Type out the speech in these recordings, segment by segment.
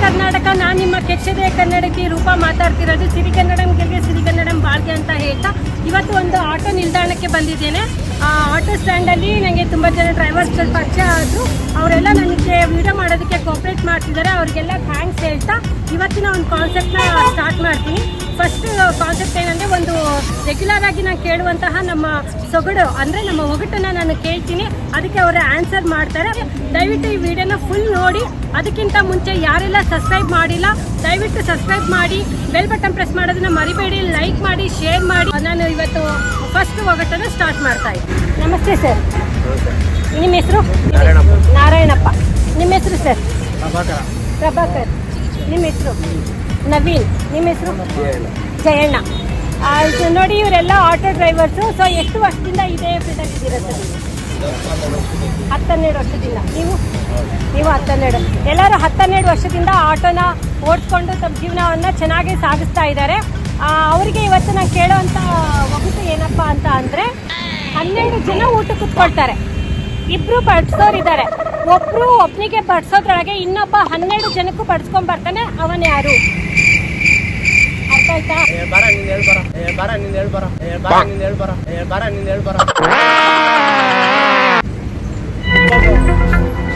ಕರ್ನಾಟಕ, ನಾನು ನಿಮ್ಮ ಕೆಚ್ಚದೆ ಕನ್ನಡಕ್ಕೆ ರೂಪ ಮಾತಾಡ್ತಿರೋದು. ಸಿರಿ ಕನ್ನಡಂ ಗೆಲ್ಗೆ ಸಿರಿ ಕನ್ನಡಂ ಬಾಳ್ಗೆ ಅಂತ ಹೇಳ್ತಾ ಇವತ್ತು ಒಂದು ಆಟೋ ನಿಲ್ದಾಣಕ್ಕೆ ಬಂದಿದ್ದೇನೆ. ಆ, ಆಟೋ ಸ್ಟ್ಯಾಂಡಲ್ಲಿ ನನಗೆ ತುಂಬ ಜನ ಡ್ರೈವರ್ಸ್ಗಳು ಪರಿಚಯ ಆದರು. ಅವರೆಲ್ಲ ನನಗೆ ವಿಡಿಯೋ ಮಾಡೋದಕ್ಕೆ ಕೋಪ್ರೇಟ್ ಮಾಡ್ತಿದ್ದಾರೆ. ಅವರಿಗೆಲ್ಲ ಥ್ಯಾಂಕ್ಸ್ ಹೇಳ್ತಾ ಇವತ್ತಿನ ಒಂದು ಕಾನ್ಸೆಪ್ಟ್ನ ಸ್ಟಾರ್ಟ್ ಮಾಡ್ತೀನಿ. ಫಸ್ಟ್ ಕಾನ್ಸೆಪ್ಟ್ ಏನಂದರೆ ರೆಗ್ಯುಲರ್ ಆಗಿ ನಾನು ಕೇಳುವಂತಹ ನಮ್ಮ ಸೊಗಡು ಅಂದರೆ ನಮ್ಮ ಒಗಟನ್ನು ನಾನು ಕೇಳ್ತೀನಿ. ಅದಕ್ಕೆ ಅವರು ಆನ್ಸರ್ ಮಾಡ್ತಾರೆ. ದಯವಿಟ್ಟು ಈ ವಿಡಿಯೋನ ಫುಲ್ ನೋಡಿ. ಅದಕ್ಕಿಂತ ಮುಂಚೆ ಯಾರೆಲ್ಲ ಸಬ್ಸ್ಕ್ರೈಬ್ ಮಾಡಿಲ್ಲ ದಯವಿಟ್ಟು ಸಬ್ಸ್ಕ್ರೈಬ್ ಮಾಡಿ. ಬೆಲ್ ಬಟನ್ ಪ್ರೆಸ್ ಮಾಡೋದನ್ನ ಮರಿಬೇಡಿ ಲೈಕ್ ಮಾಡಿ ಶೇರ್ ಮಾಡಿ. ನಾನು ಇವತ್ತು ಫಸ್ಟ್ ಒಗಟನ್ನು ಸ್ಟಾರ್ಟ್ ಮಾಡ್ತಾ ಇದ್ದೀನಿ. ನಮಸ್ತೆ ಸರ್ ನಿಮ್ಮ ಹೆಸರು? ನಾರಾಯಣಪ್ಪ. ನಿಮ್ಮ ಹೆಸರು ಸರ್ ಪ್ರಭಾಕರ್. ನಿಮ್ಮ ಹೆಸರು? ನವೀನ್. ನಿಮ್ಮ ಹೆಸರು? ಜಯಣ್ಣ. ನೋಡಿ ಇವರೆಲ್ಲ ಆಟೋ ಡ್ರೈವರ್ಸು ಸೊ ಎಷ್ಟು ವರ್ಷದಿಂದ ಇದೇ ಫೀಲ್ಡಲ್ಲಿ ಇದ್ದೀರಾ ಸರ್? ಹತ್ತನ್ನೆರಡು ವರ್ಷದಿಂದ. ನೀವು? ನೀವು ಹತ್ತನ್ನೆರಡು ಎಲ್ಲರೂ ಹತ್ತನ್ನೆರಡು ವರ್ಷದಿಂದ ಆಟೋನ ಓಡಿಸ್ಕೊಂಡು ತಮ್ಮ ಜೀವನವನ್ನು ಚೆನ್ನಾಗಿ ಸಾಗಿಸ್ತಾ ಇದ್ದಾರೆ. ಅವರಿಗೆ ಇವತ್ತು ನಾನು ಕೇಳೋವಂಥ ಒಗಟು ಏನಪ್ಪ ಅಂತ ಅಂದರೆ, ಹನ್ನೆರಡು ಜನ ಊಟ ಕುತ್ಕೊಳ್ತಾರೆ. ಇಬ್ರು ಬಡ್ಸೋರಿದ್ದಾರೆ ಒಬ್ಬರು ಒಬ್ಬನಿಗೆ ಬಡ್ಸೋದ್ರೊಳಗೆ ಇನ್ನೊಬ್ಬ ಹನ್ನೆರಡು ಜನಕ್ಕೂ ಬಡ್ಸ್ಕೊಂಡ್ ಬರ್ತಾನೆ, ಅವನ್ ಯಾರು? ಏ ಬರ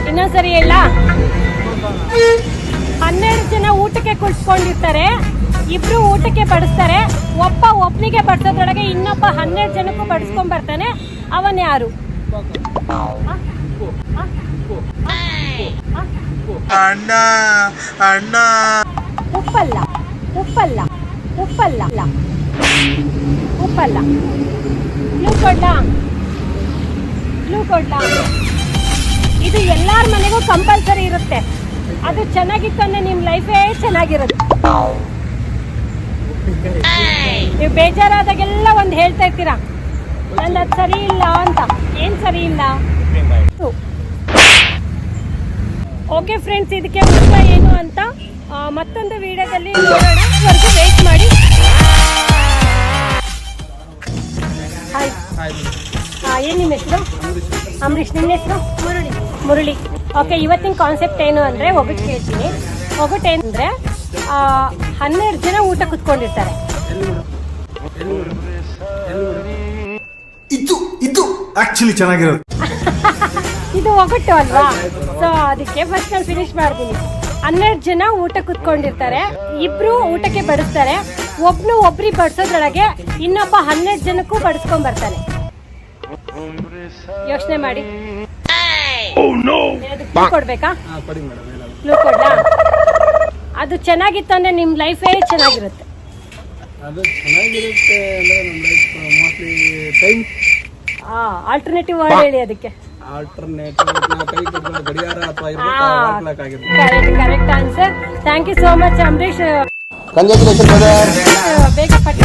ಇನ್ನೊಂದ್ಸರಿ ಹೇಳ ಹನ್ನೆರಡು ಜನ ಊಟಕ್ಕೆ ಕುಳಿಸ್ಕೊಂಡಿರ್ತಾರೆ. ಇಬ್ರು ಊಟಕ್ಕೆ ಬಡಿಸ್ತಾರೆ. ಒಬ್ಬ ಒಬ್ಬನಿಗೆ ಬಡಿಸೋದ್ರೊಳಗೆ ಇನ್ನೊಬ್ಬ ಹನ್ನೆರಡು ಜನಕ್ಕೂ ಬಡಿಸ್ಕೊಂಡ್ ಬರ್ತಾನೆ. ಅವನ್ ಯಾರು? ಅಣ್ಣ ಅಣ್ಣ. ಉಪ್ಪಲ್ಲ ಉಪ್ಪಲ್ಲ. ಉಪ್ಪಲ್ಲ. ಉಪ್ಪಲ್ಲ. ಬ್ಲೂ ಕೊಡ್ಲಾ ಬ್ಲೂ ಕೊಡ್ಲಾ ಇದು ಎಲ್ಲಾರ ಮನೆಗೂ ಕಂಪಲ್ಸರಿ ಇರುತ್ತೆ. ಅದು ಚೆನ್ನಾಗಿತ್ತು ಅಂದ್ರೆ ನಿಮ್ಮ ಲೈಫೇ ಚೆನ್ನಾಗಿರುತ್ತೆ. ನೀವು ಬೇಜಾರಾದಾಗೆಲ್ಲ ಒಂದು ಹೇಳ್ತಾ ಇರ್ತೀರಾ? ನನ್ನ ಅದು ಸರಿ ಇಲ್ಲ ಅಂತ. ಏನು ಸರಿ ಇಲ್ಲ? ಓಕೆ ಫ್ರೆಂಡ್ಸ್ ಇದಕ್ಕೆ ಉತ್ತರ ಏನು ಅಂತ ಮತ್ತೊಂದು ವಿಡಿಯೋದಲ್ಲಿ ನೋಡೋಣ. ವೆಯ್ಟ್ ಮಾಡಿ. ಹಾಯ್. ಏನು ನಿಮ್ಮ ಹೆಸರು? ಅಂಬರೀಷ್ ನಿಮ್ಮ ಹೆಸರು? ಮುರುಳಿ. ಮುರುಳಿ. ಓಕೆ ಇವತ್ತಿನ ಕಾನ್ಸೆಪ್ಟ್ ಏನು ಅಂದರೆ ಒಗಟು ಕೇಳ್ತೀನಿ. ಒಗಟ್ಟು ಏನಂದರೆ ಹನ್ನೆರಡು ಜನ ಊಟ ಕುತ್ಕೊಂಡಿರ್ತಾರೆ. ಇದು ಇದು ಆಕ್ಚುಲಿ ಚೆನ್ನಾಗಿರೋದು ಇದು ಒಗಟ್ಟು ಅಲ್ವಾ? ಸೊ ಅದಕ್ಕೆ ಫಸ್ಟ್ ನಾನು ಫಿನಿಶ್ ಮಾಡ್ತೀನಿ. ಹನ್ನೆರಡು ಜನ ಊಟ ಕುತ್ಕೊಂಡಿರ್ತಾರೆ. ಇಬ್ರು ಊಟಕ್ಕೆ ಬಡಿಸ್ತಾರೆ. ಒಬ್ನು ಒಬ್ರಿಗೆ ಬಡಿಸೋದ್ರೊಳಗೆ ಇನ್ನೊಬ್ಬ ಹನ್ನೆರಡು ಜನಕ್ಕೂ ಬಡಿಸ್ಕೊಂಡ್ ಬರ್ತಾನೆ. ಯೋಚನೆ ಮಾಡಿ. ಕೊಡ್ಬೇಕಾ? ಕೊಡ್ಲಾ? ಅದು ಚೆನ್ನಾಗಿತ್ತು ಅಂದ್ರೆ ನಿಮ್ ಲೈಫೇ ಚೆನ್ನಾಗಿರುತ್ತೆ. ಅದು ಚೆನ್ನಾಗಿರುತ್ತೆ ಅಂದ್ರೆ ನಮ್ಮ life mostly time alternative word ಹೇಳಿ ಅದಕ್ಕೆ. Correct correct answer thank you so much Ambareesh ಬೇಗ ಪಟ್ಟ